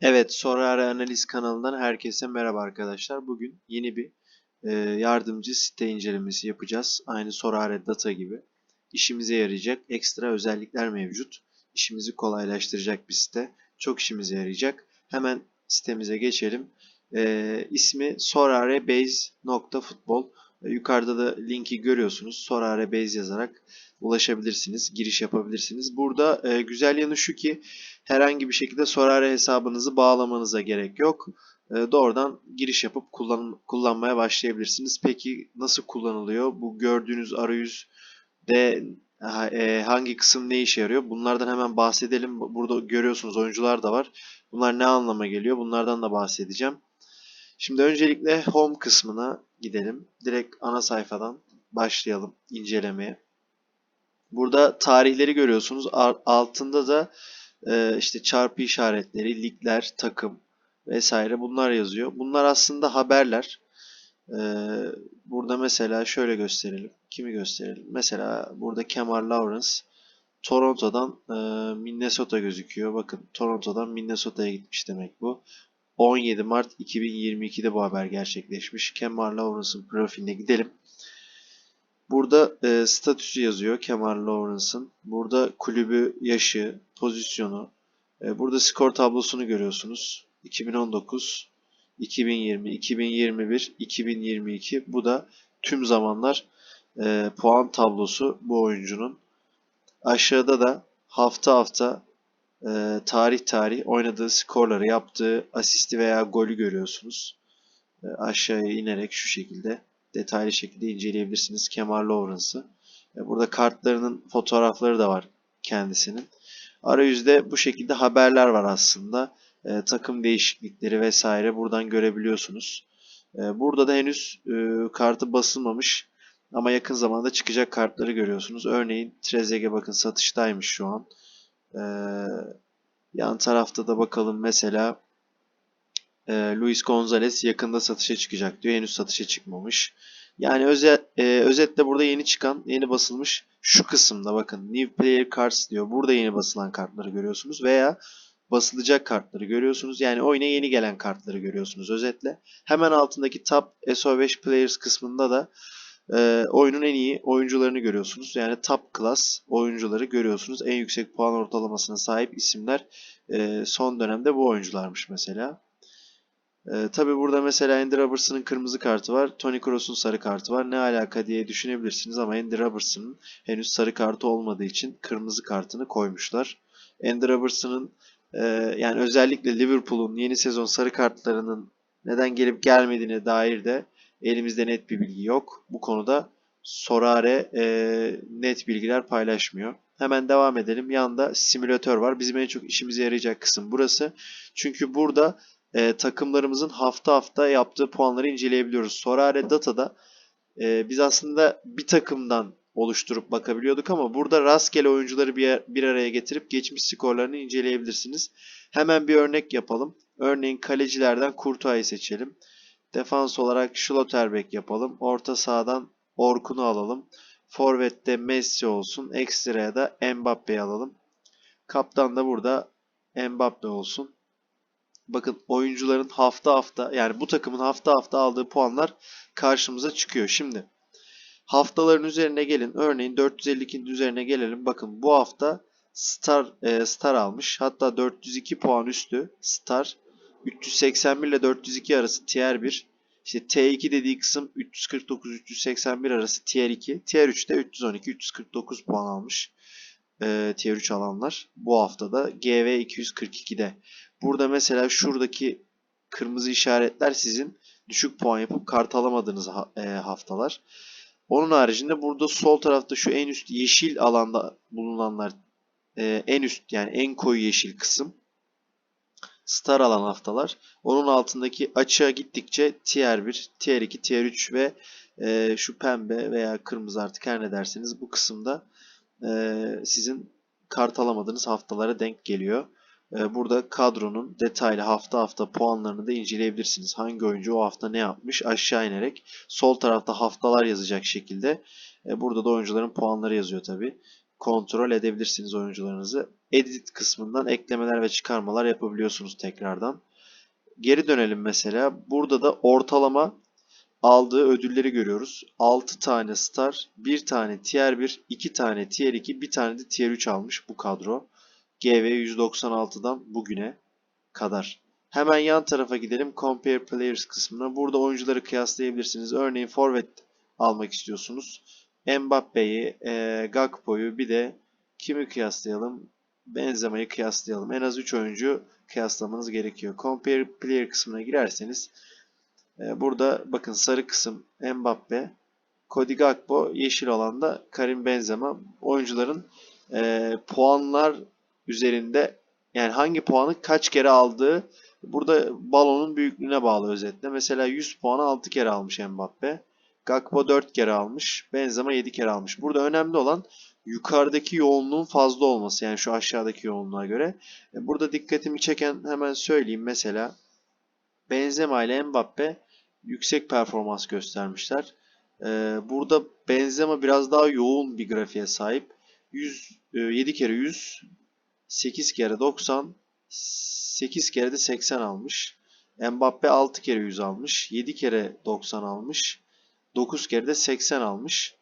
Evet, Sorare Analiz kanalından herkese merhaba arkadaşlar. Bugün yeni bir e, yardımcı site incelemesi yapacağız. Aynı Sorare Data gibi. İşimize yarayacak ekstra özellikler mevcut. İşimizi kolaylaştıracak bir site. Çok işimize yarayacak. Hemen sitemize geçelim. E, ismi sorarebase.futbol. E, yukarıda da linki görüyorsunuz. Sorare Base yazarak ulaşabilirsiniz. Giriş yapabilirsiniz. Burada e, güzel yanı şu ki herhangi bir şekilde Sorare hesabınızı bağlamanıza gerek yok. E, doğrudan giriş yapıp kullan, kullanmaya başlayabilirsiniz. Peki nasıl kullanılıyor? Bu gördüğünüz arayüzde e, hangi kısım ne işe yarıyor? Bunlardan hemen bahsedelim. Burada görüyorsunuz oyuncular da var. Bunlar ne anlama geliyor? Bunlardan da bahsedeceğim. Şimdi öncelikle home kısmına gidelim. Direkt ana sayfadan başlayalım incelemeye. Burada tarihleri görüyorsunuz. Altında da e, işte çarpı işaretleri, ligler, takım vesaire bunlar yazıyor. Bunlar aslında haberler. E, burada mesela şöyle gösterelim. Kimi gösterelim? Mesela burada Kemar Lawrence Toronto'dan e, Minnesota gözüküyor. Bakın Toronto'dan Minnesota'ya gitmiş demek bu. 17 Mart 2022'de bu haber gerçekleşmiş. Kemar Lawrence'ın profiline gidelim. Burada e, statüsü yazıyor Kemar Lawrence'ın. Burada kulübü, yaşı, pozisyonu. E, burada skor tablosunu görüyorsunuz. 2019, 2020, 2021, 2022. Bu da tüm zamanlar e, puan tablosu bu oyuncunun. Aşağıda da hafta hafta e, tarih tarih oynadığı skorları, yaptığı asisti veya golü görüyorsunuz. E, aşağıya inerek şu şekilde detaylı şekilde inceleyebilirsiniz Kemar Lawrence'ı. E, burada kartlarının fotoğrafları da var kendisinin. Arayüzde bu şekilde haberler var aslında. E, takım değişiklikleri vesaire buradan görebiliyorsunuz. E, burada da henüz e, kartı basılmamış ama yakın zamanda çıkacak kartları görüyorsunuz. Örneğin Trezeguet bakın satıştaymış şu an. E, yan tarafta da bakalım mesela e, Luis Gonzalez yakında satışa çıkacak diyor. Henüz satışa çıkmamış. Yani özet, e, özetle burada yeni çıkan, yeni basılmış şu kısımda bakın New Player Cards diyor. Burada yeni basılan kartları görüyorsunuz veya basılacak kartları görüyorsunuz. Yani oyuna yeni gelen kartları görüyorsunuz özetle. Hemen altındaki Top SO5 Players kısmında da e, oyunun en iyi oyuncularını görüyorsunuz. Yani top class oyuncuları görüyorsunuz. En yüksek puan ortalamasına sahip isimler e, son dönemde bu oyuncularmış mesela. Ee, Tabi burada mesela Andy Robertson'ın kırmızı kartı var. Tony Kroos'un sarı kartı var. Ne alaka diye düşünebilirsiniz ama Andy Robertson'ın henüz sarı kartı olmadığı için kırmızı kartını koymuşlar. Andy Robertson'ın e, yani özellikle Liverpool'un yeni sezon sarı kartlarının neden gelip gelmediğine dair de elimizde net bir bilgi yok. Bu konuda Sorare e, net bilgiler paylaşmıyor. Hemen devam edelim. Yanında simülatör var. Bizim en çok işimize yarayacak kısım burası. Çünkü burada e, takımlarımızın hafta hafta yaptığı puanları inceleyebiliyoruz. Sorare Data'da e, biz aslında bir takımdan oluşturup bakabiliyorduk ama burada rastgele oyuncuları bir, bir araya getirip geçmiş skorlarını inceleyebilirsiniz. Hemen bir örnek yapalım. Örneğin kalecilerden Kurtuay'ı seçelim. Defans olarak Schlotterbeck yapalım. Orta sahadan Orkun'u alalım. Forvet'te Messi olsun. Ekstra'ya da Mbappe'yi alalım. Kaptan da burada Mbappe olsun. Bakın oyuncuların hafta hafta yani bu takımın hafta hafta aldığı puanlar karşımıza çıkıyor. Şimdi haftaların üzerine gelin. Örneğin 452'nin üzerine gelelim. Bakın bu hafta Star e, Star almış. Hatta 402 puan üstü Star. 381 ile 402 arası Tier 1. İşte T2 dediği kısım 349-381 arası Tier 2. Tier 3'te 312-349 puan almış. E, tier 3 alanlar. Bu haftada GV 242'de. Burada mesela şuradaki kırmızı işaretler sizin düşük puan yapıp kart alamadığınız e, haftalar. Onun haricinde burada sol tarafta şu en üst yeşil alanda bulunanlar e, en üst yani en koyu yeşil kısım star alan haftalar. Onun altındaki açığa gittikçe tier 1, tier 2, tier 3 ve e, şu pembe veya kırmızı artık her ne derseniz bu kısımda sizin kart alamadığınız haftalara denk geliyor. Ee, burada kadronun detaylı hafta hafta puanlarını da inceleyebilirsiniz. Hangi oyuncu o hafta ne yapmış aşağı inerek sol tarafta haftalar yazacak şekilde e, burada da oyuncuların puanları yazıyor tabi. Kontrol edebilirsiniz oyuncularınızı. edit kısmından eklemeler ve çıkarmalar yapabiliyorsunuz tekrardan. Geri dönelim mesela. Burada da ortalama aldığı ödülleri görüyoruz. 6 tane star, 1 tane tier 1, 2 tane tier 2, 1 tane de tier 3 almış bu kadro. GV 196'dan bugüne kadar. Hemen yan tarafa gidelim. Compare Players kısmına. Burada oyuncuları kıyaslayabilirsiniz. Örneğin forvet almak istiyorsunuz. Mbappe'yi, e, Gakpo'yu bir de kimi kıyaslayalım? Benzema'yı kıyaslayalım. En az 3 oyuncu kıyaslamanız gerekiyor. Compare Player kısmına girerseniz e, burada bakın sarı kısım Mbappe, Cody Gakpo, yeşil alanda Karim Benzema. Oyuncuların e, puanlar üzerinde yani hangi puanı kaç kere aldığı burada balonun büyüklüğüne bağlı özetle. Mesela 100 puanı 6 kere almış Mbappe. Gakpo 4 kere almış. Benzema 7 kere almış. Burada önemli olan yukarıdaki yoğunluğun fazla olması. Yani şu aşağıdaki yoğunluğa göre. E, burada dikkatimi çeken hemen söyleyeyim. Mesela Benzema ile Mbappe yüksek performans göstermişler. E, burada Benzema biraz daha yoğun bir grafiğe sahip. 100, 7 kere 100, 8 kere 90, 8 kere de 80 almış. Mbappe 6 kere 100 almış. 7 kere 90 almış. 9 kere de 80 almış.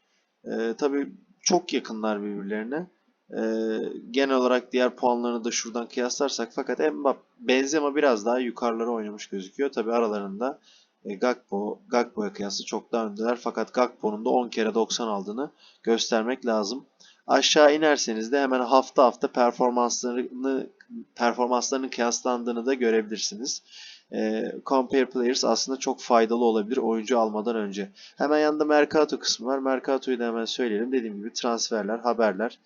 Ee, tabii çok yakınlar birbirlerine. Ee, genel olarak diğer puanlarını da şuradan kıyaslarsak fakat Mbappe, Benzema biraz daha yukarılara oynamış gözüküyor. Tabii aralarında e, Gakpo, Gakpo'ya kıyasla çok daha öndeler. Fakat Gakpo'nun da 10 kere 90 aldığını göstermek lazım. Aşağı inerseniz de hemen hafta hafta performanslarını performanslarının kıyaslandığını da görebilirsiniz. E, Compare Players aslında çok faydalı olabilir oyuncu almadan önce. Hemen yanında Mercato kısmı var. Mercato'yu da hemen söyleyelim. Dediğim gibi transferler, haberler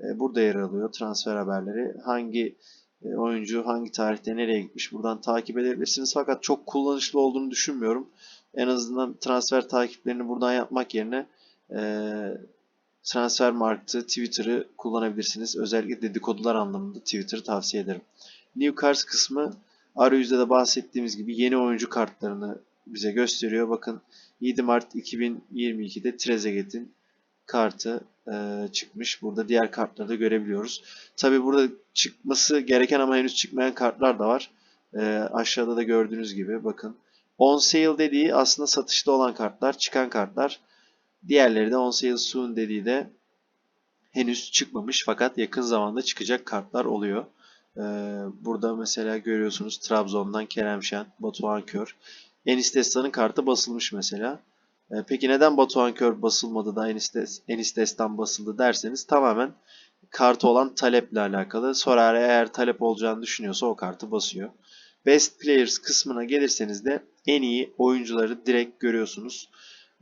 e, burada yer alıyor. Transfer haberleri. Hangi e, oyuncu hangi tarihte nereye gitmiş buradan takip edebilirsiniz. Fakat çok kullanışlı olduğunu düşünmüyorum. En azından transfer takiplerini buradan yapmak yerine e, Transfermarkt'ı, Twitter'ı kullanabilirsiniz. Özellikle dedikodular anlamında Twitter'ı tavsiye ederim. New Cards kısmı arayüzde de bahsettiğimiz gibi yeni oyuncu kartlarını bize gösteriyor. Bakın 7 Mart 2022'de Trezeguet'in kartı e, çıkmış. Burada diğer kartları da görebiliyoruz. Tabi burada çıkması gereken ama henüz çıkmayan kartlar da var. E, aşağıda da gördüğünüz gibi bakın. On sale dediği aslında satışta olan kartlar, çıkan kartlar. Diğerleri de on sale soon dediği de henüz çıkmamış fakat yakın zamanda çıkacak kartlar oluyor. Ee, burada mesela görüyorsunuz Trabzon'dan Kerem Şen, Batuhan Kör. Enis Destan'ın kartı basılmış mesela. Ee, peki neden Batuhan Kör basılmadı da Enis, Des, Enis Destan basıldı derseniz tamamen kartı olan taleple alakalı. Sorare eğer talep olacağını düşünüyorsa o kartı basıyor. Best Players kısmına gelirseniz de en iyi oyuncuları direkt görüyorsunuz.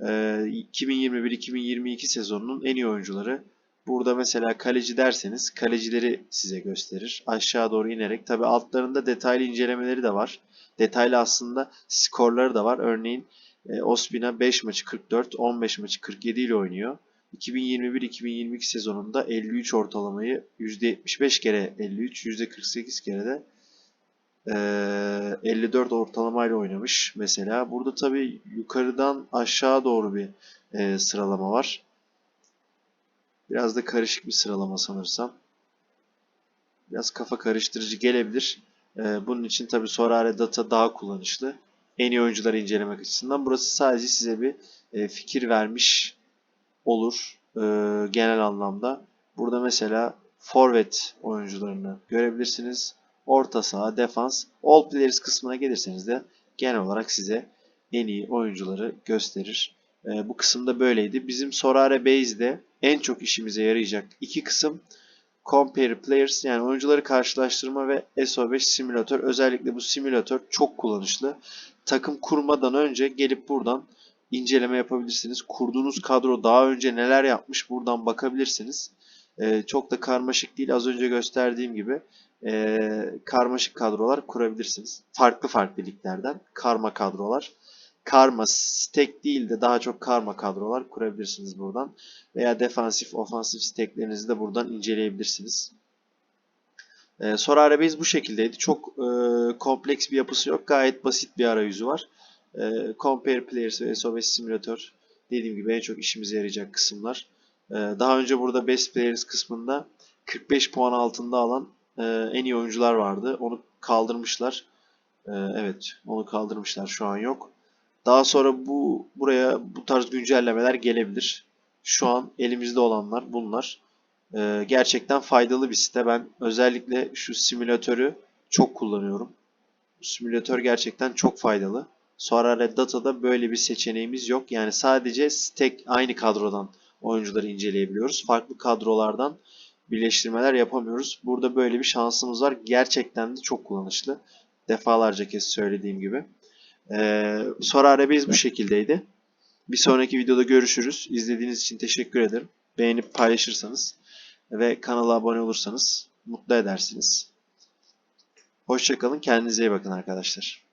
2021-2022 sezonunun en iyi oyuncuları. Burada mesela kaleci derseniz kalecileri size gösterir. Aşağı doğru inerek tabi altlarında detaylı incelemeleri de var. Detaylı aslında skorları da var. Örneğin e, Ospina 5 maçı 44, 15 maçı 47 ile oynuyor. 2021-2022 sezonunda 53 ortalamayı %75 kere 53, %48 kere de 54 ortalamayla oynamış mesela. Burada tabi yukarıdan aşağı doğru bir sıralama var. Biraz da karışık bir sıralama sanırsam. Biraz kafa karıştırıcı gelebilir. Bunun için tabi Sorare Data daha kullanışlı. En iyi oyuncuları incelemek açısından. Burası sadece size bir fikir vermiş olur genel anlamda. Burada mesela forvet oyuncularını görebilirsiniz orta saha, defans, all players kısmına gelirseniz de genel olarak size en iyi oyuncuları gösterir. E, bu kısımda böyleydi. Bizim Sorare Base'de en çok işimize yarayacak iki kısım Compare Players yani oyuncuları karşılaştırma ve SO5 simülatör. Özellikle bu simülatör çok kullanışlı. Takım kurmadan önce gelip buradan inceleme yapabilirsiniz. Kurduğunuz kadro daha önce neler yapmış buradan bakabilirsiniz. Ee, çok da karmaşık değil. Az önce gösterdiğim gibi e, karmaşık kadrolar kurabilirsiniz. Farklı farklı liglerden karma kadrolar. Karma stack değil de daha çok karma kadrolar kurabilirsiniz buradan. Veya defansif, ofansif stacklerinizi de buradan inceleyebilirsiniz. Ee, Sorare Base bu şekildeydi. Çok e, kompleks bir yapısı yok. Gayet basit bir arayüzü var. E, Compare Players ve SOS Simulator dediğim gibi en çok işimize yarayacak kısımlar. E, daha önce burada Best Players kısmında 45 puan altında alan e, en iyi oyuncular vardı. Onu kaldırmışlar. E, evet, onu kaldırmışlar. Şu an yok. Daha sonra bu buraya bu tarz güncellemeler gelebilir. Şu an elimizde olanlar bunlar. E, gerçekten faydalı bir site. Ben özellikle şu simülatörü çok kullanıyorum. Simülatör gerçekten çok faydalı. Sonra Red Data'da böyle bir seçeneğimiz yok. Yani sadece tek aynı kadrodan oyuncuları inceleyebiliyoruz. Farklı kadrolardan birleştirmeler yapamıyoruz. Burada böyle bir şansımız var. Gerçekten de çok kullanışlı. Defalarca kez söylediğim gibi. Ee, Sora Arabeyiz bu şekildeydi. Bir sonraki videoda görüşürüz. İzlediğiniz için teşekkür ederim. Beğenip paylaşırsanız ve kanala abone olursanız mutlu edersiniz. Hoşçakalın. Kendinize iyi bakın arkadaşlar.